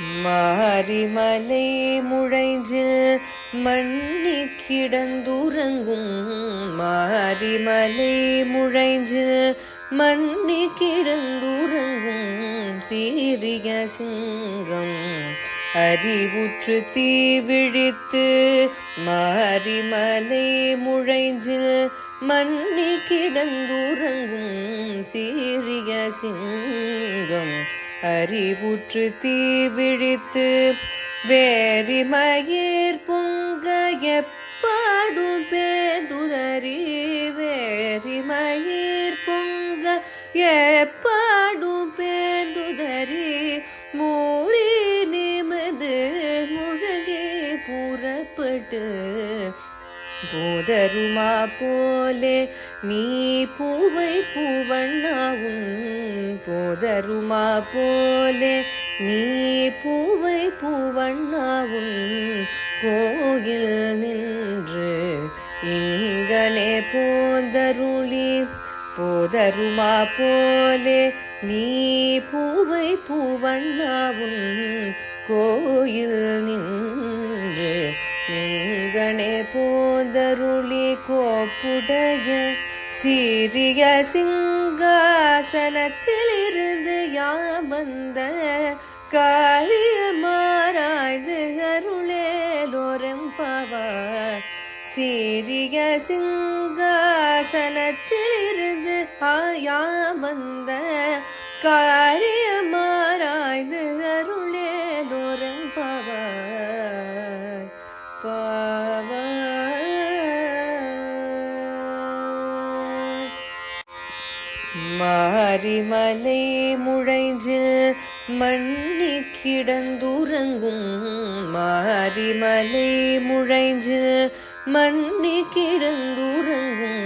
மாரிமலை முழைஞ்சில் மண்ணி கிடந்துறங்கும். மாரிமலை முழைஞ்சில் மண்ணி கிடந்துறங்கும். சீரிய சிங்கம் அறிவுற்று தீ விழித்து மாரிமலை முழைஞ்சில் மண்ணி கிடந்துறங்கும். சீரிய சிங்கம் அறிவுற்று தீ விழித்து வேரிமயிர் பொங்க எப்பாடும் பேடுதறி வேரிமயிர் பொங்க எப்பாடும் பேடுதறி மூறி நிமிது முழகே புறப்பட்டு போதருமா போலே நீ பூவை பூவண்ணாவும் போதருமா போலே? நீ பூவை பூவண்ணாவும் கோயில் நின்று இங்கனே போதருளி. போதருமா போலே? நீ பூவை பூவண்ணாவும் கோயில் நின்று எங்கனே போதருளி. கோப்புடைய சீரிய சிங்காசனத்திலிருந்து யாம் யாமந்த காரியமாராய்ந்து அருளேலோரெம்பவார் சீரிய சிங்காசனத்திலிருந்து ஆயாம் ஆயாமந்த காரியமாராய்ந்து மாரிமலை முழைஞ்சில் மண்ணி கிடந்துறங்கும். மாரிமலை முழைஞ்சில் மண்ணி கிடந்துறங்கும்.